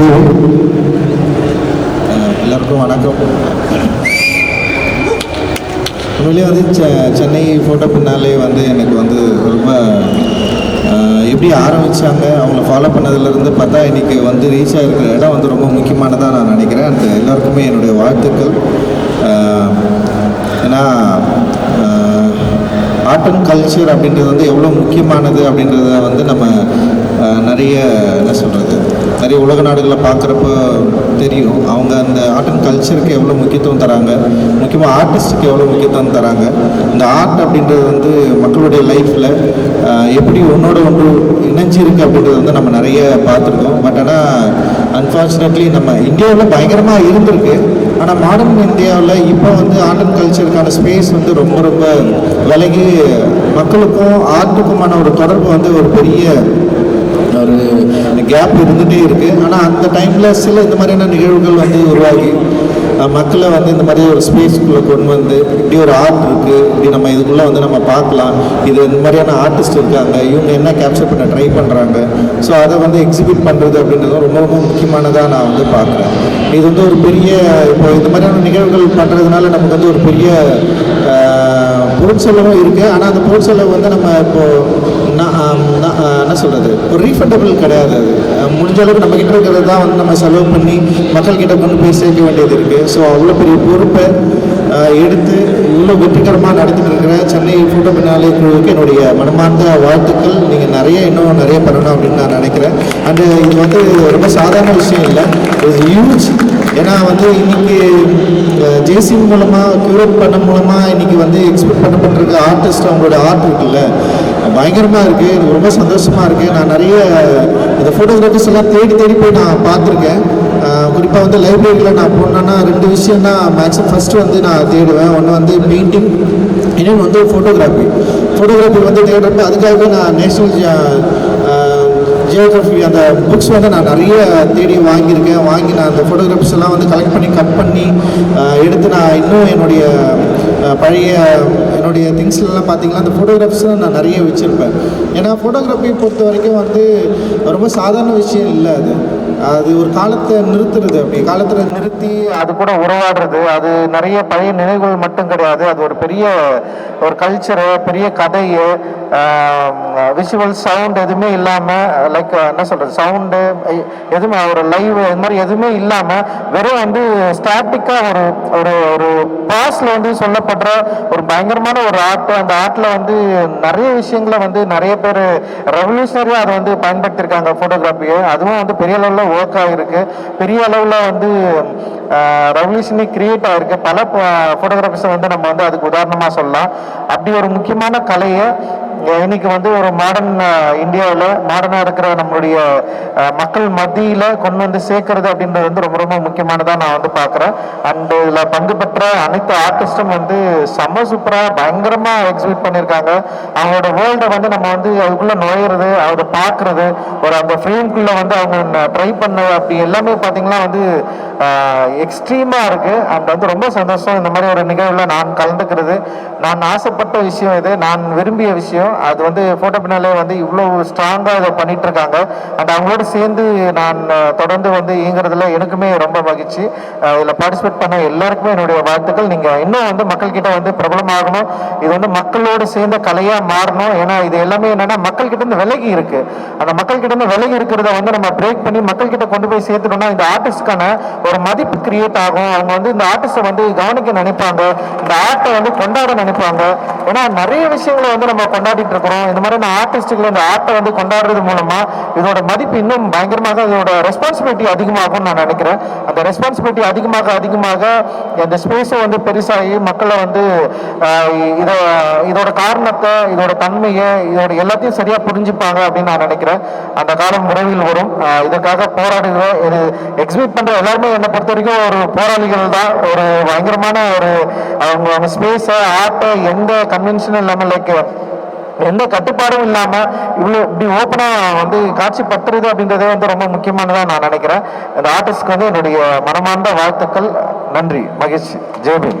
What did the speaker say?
ஜீவன் எல்லாருக்கும் வணக்கம். உண்மையிலேயே வந்து செ- சென்னை ஃபோட்டோ பின்னாலே வந்து எனக்கு வந்து ரொம்ப எப்படி ஆரம்பித்தாங்க அவங்கள ஃபாலோ பண்ணதுலேருந்து பார்த்தா இன்றைக்கி வந்து ரீச் ஆகிருக்கிற இடம் வந்து ரொம்ப முக்கியமானதாக நான் நினைக்கிறேன். அந்த எல்லாருக்குமே என்னுடைய வாழ்த்துக்கள். ஏன்னா ஆர்ட் அண்ட் கல்ச்சர் அப்படின்றது வந்து எவ்வளோ முக்கியமானது அப்படின்றத வந்து நம்ம நிறைய என்ன சொல்கிறது நிறைய உலக நாடுகளில் பார்க்குறப்ப தெரியும். அவங்க அந்த ஆர்ட் அண்ட் கல்ச்சருக்கு எவ்வளோ முக்கியத்துவம் தராங்க? முக்கியமாக ஆர்டிஸ்ட்டுக்கு எவ்வளோ முக்கியத்துவம் தராங்க? இந்த ஆர்ட் அப்படின்றது வந்து மக்களுடைய லைஃப்பில் எப்படி ஒன்றோட ஒன்று இணைஞ்சிருக்கு அப்படின்றது வந்து நம்ம நிறைய பார்த்துருக்கோம். பட் ஆனால் அன்ஃபார்ச்சுனேட்லி நம்ம இந்தியாவில் பயங்கரமாக இருந்திருக்கு. ஆனால் மாடர்ன் இந்தியாவில் இப்போ வந்து ஆர்ட் அண்ட் கல்ச்சருக்கான ஸ்பேஸ் வந்து ரொம்ப ரொம்ப விலகி மக்களுக்கும் ஆர்ட்டுக்குமான ஒரு தொடர்பு வந்து ஒரு பெரிய ஒரு கேப் இருந்துகிட்டே இருக்குது ஆனால் அந்த டைமில் சில இந்த மாதிரியான நிகழ்வுகள் வந்து உருவாகி மக்களை வந்து இந்த மாதிரி ஒரு ஸ்பேஸ்க்குள்ளே கொண்டு வந்து இப்படி ஒரு ஆர்ட் இருக்குது இப்படி நம்ம இதுக்குள்ளே வந்து நம்ம பார்க்கலாம். இது இந்த மாதிரியான ஆர்டிஸ்ட் இருக்காங்க. இவங்க என்ன கேப்சர் பண்ண ட்ரை பண்ணுறாங்க ஸோ அதை வந்து எக்ஸிபிட் பண்ணுறது அப்படின்றது ரொம்ப ரொம்ப முக்கியமானதாக நான் வந்து பார்க்குறேன். இது வந்து ஒரு பெரிய இப்போ இந்த மாதிரியான நிகழ்வுகள் பண்ணுறதுனால நமக்கு வந்து ஒரு பெரிய பொருட்செலவும் இருக்குது ஆனால் அந்த பொருட்செலவு வந்து நம்ம இப்போது நான் என்ன சொல்கிறது ஒரு ரீஃபண்டபிள் கிடையாது அது. முடிஞ்ச அளவுக்கு நம்ம கிட்ட இருக்கிறது தான் வந்து நம்ம செலவு பண்ணி மக்கள்கிட்ட கொண்டு போய் சேர்க்க வேண்டியது இருக்குது ஸோ அவ்வளோ பெரிய பொறுப்பை எடுத்து இவ்வளோ வெற்றிகரமாக நடத்திட்டு இருக்கிற சென்னை ஃபோட்டோ பின்னாலே குழுவுக்கு என்னுடைய மனமார்ந்த வாழ்த்துக்கள். நீங்கள் நிறைய இன்னும் நிறைய பண்ணணும் அப்படின்னு நான் நினைக்கிறேன். அண்டு இது வந்து ரொம்ப சாதாரண விஷயம் இல்லை. இது ஹியூஜ் ஏன்னா வந்து இன்னைக்கு ஜேசி மூலமாக க்யூரேட் பண்ண மூலமாக இன்னைக்கு வந்து எக்ஸ்பெக்ட் பண்ணப்பட்டிருக்க ஆர்டிஸ்ட் அவங்களோட ஆர்ட் இருக்குல்ல பயங்கரமாக இருக்குது எனக்கு ரொம்ப சந்தோஷமாக இருக்குது நான் நிறைய இந்த ஃபோட்டோகிராஃபிஸ் எல்லாம் தேடி தேடி போய் நான் பார்த்துருக்கேன். குறிப்பாக வந்து லைப்ரரியில் நான் போனேன்னா ரெண்டு விஷயம் தான் மேக்ஸிமம் ஃபஸ்ட்டு வந்து நான் தேடுவேன். ஒன்று வந்து பெயிண்டிங் இன்னொன்று வந்து ஃபோட்டோகிராஃபி ஃபோட்டோகிராஃபி வந்து தேடுறப்ப அதுக்காக நான் நேஷனல் ஜியோகிராஃபி அந்த புக்ஸ் வந்து நான் நிறைய தேடி வாங்கியிருக்கேன். வாங்கி நான் அந்த ஃபோட்டோகிராஃப்ஸ் எல்லாம் வந்து கலெக்ட் பண்ணி கட் பண்ணி எடுத்து நான் இன்னும் என்னுடைய பழைய என்னுடைய திங்ஸ்லாம் பார்த்தீங்கன்னா அந்த ஃபோட்டோகிராஃபிஸ்லாம் நான் நிறைய வச்சுருப்பேன். ஏன்னா ஃபோட்டோகிராஃபி பொறுத்த வரைக்கும் வந்து ரொம்ப சாதாரண விஷயம் இல்லை அது. அது ஒரு காலத்தை நிறுத்துறது அப்படி. காலத்தில் நிறுத்தி அது கூட உறவாடுறது. அது நிறைய பழைய நினைவுகள் மட்டும் கிடையாது. அது ஒரு பெரிய ஒரு கல்ச்சரு பெரிய கதையை விஷுவல் சவுண்ட் எதுவுமே இல்லாமல் லைக் என்ன சொல்கிறது சவுண்டு எதுவுமே ஒரு லைவ் இது மாதிரி எதுவுமே இல்லாமல் வெறும் வந்து ஸ்டாட்டிக்காக ஒரு ஒரு ஒரு பாஸில் வந்து சொல்லப்படுற ஒரு பயங்கரமான ஒரு ஆர்ட் அந்த ஆர்ட்டில் வந்து நிறைய விஷயங்களை வந்து நிறைய பேர் ரெவல்யூஷனரியாக அதை வந்து பயன்படுத்தியிருக்காங்க ஃபோட்டோகிராஃபியை அதுவும் வந்து பெரிய அளவில் ஒர்க் ஆகிருக்கு பெரிய அளவில் வந்து ரெவல்யூஷனே கிரியேட் ஆகிருக்கு பல ஃபோட்டோகிராஃபர்ஸை வந்து நம்ம வந்து அதுக்கு உதாரணமாக சொல்லலாம். அப்படி ஒரு முக்கியமான கலையை இன்னைக்கு வந்து ஒரு மாடர்ன் இந்தியாவில் மாடர்னாக இருக்கிற நம்மளுடைய மக்கள் மத்தியில் கொண்டு வந்து சேர்க்கறது அப்படின்றது வந்து ரொம்ப ரொம்ப முக்கியமானதாக நான் வந்து பார்க்குறேன். அண்டு இதில் பங்கு பெற்ற அனைத்து ஆர்டிஸ்டும் வந்து செம்ம சூப்பராக பயங்கரமாக எக்ஸிபிட் பண்ணியிருக்காங்க. அவங்களோட வேர்ல்டை வந்து நம்ம வந்து அதுக்குள்ளே நுழையிறது அதை பார்க்குறது ஒரு அந்த ஃப்ரேம்குள்ளே வந்து அவங்க ட்ரை பண்ண அப்படி எல்லாமே பார்த்தீங்கன்னா வந்து எக்ஸ்ட்ரீமாக இருக்குது அண்ட் வந்து ரொம்ப சந்தோஷம். இந்த மாதிரி ஒரு நிகழ்வில் நான் கலந்துக்கிறது. நான் ஆசைப்பட்ட விஷயம் இது. நான் விரும்பிய விஷயம். அது வந்து ஃபோட்டோ பின்னாலே வந்து இவ்வளோ ஸ்ட்ராங்காக இதை பண்ணிட்டு இருக்காங்க அண்ட் அவங்களோட சேர்ந்து நான் தொடர்ந்து வந்து இயங்குறதுல எனக்குமே ரொம்ப மகிழ்ச்சி. இதில் பார்ட்டிசிபேட் பண்ண எல்லாருக்குமே என்னுடைய வாழ்த்துக்கள். நீங்கள் இன்னும் வந்து மக்கள்கிட்ட வந்து பிரபலமாகணும். இது வந்து மக்களோடு சேர்ந்த கலையாக மாறணும். ஏன்னா இது எல்லாமே என்னன்னா மக்கள்கிட்ட இருந்து விலகி இருக்கு. அந்த மக்கள்கிட்ட இருந்து விலகி இருக்கிறத வந்து நம்ம பிரேக் பண்ணி மக்கள்கிட்ட கொண்டு போய் சேர்த்துட்டோம்னா இந்த ஆர்டிஸ்ட்கான ஒரு மதிப்பு கிரியேட் ஆகும். அவங்க வந்து இந்த ஆர்டிஸ்டை வந்து கவனிக்க நினைப்பாங்க. இந்த ஆர்ட்டை வந்து கொண்டாட நினைப்பாங்க. ஏன்னா நிறைய விஷயங்களை வந்து நம்ம கொண்டாடிட்டு இருக்கிறோம். இந்த மாதிரியான ஆர்டிஸ்ட்டுகளை இந்த ஆர்ட்டை வந்து கொண்டாடுறது மூலமா இதோட மதிப்பு இன்னும் பயங்கரமாக இதோட ரெஸ்பான்சிபிலிட்டி அதிகமாகும்னு நான் நினைக்கிறேன். அந்த ரெஸ்பான்சிபிலிட்டி அதிகமாக அதிகமாக இந்த ஸ்பேஸை வந்து பெருசாகி மக்களை வந்து இதை இதோட காரணத்தை இதோட தன்மையை இதோட எல்லாத்தையும் சரியாக புரிஞ்சுப்பாங்க அப்படின்னு நான் நினைக்கிறேன். அந்த காலம் விரைவில் வரும். இதற்காக போராடுகிற இது எக்ஸிபிட் பண்ணுற எல்லாருமே என்னை பொறுத்த வரைக்கும் ஒரு போராளிகள் தான். ஒரு பயங்கரமான ஒரு அவங்க அவங்க ஸ்பேஸை ஆர்ட்டை எந்த கன்வென்ஷனும் இல்லாமல் லைக் எந்த கட்டுப்பாடும் இல்லாமல் இவ்வளோ இப்படி ஓப்பனாக வந்து காட்சிப்படுத்துறது அப்படின்றதே வந்து ரொம்ப முக்கியமானதாக நான் நினைக்கிறேன். இந்த ஆர்டிஸ்ட்க்கு வந்து என்னுடைய மனமார்ந்த வாழ்த்துக்கள். நன்றி. மகிழ்ச்சி. ஜெய்பீம்.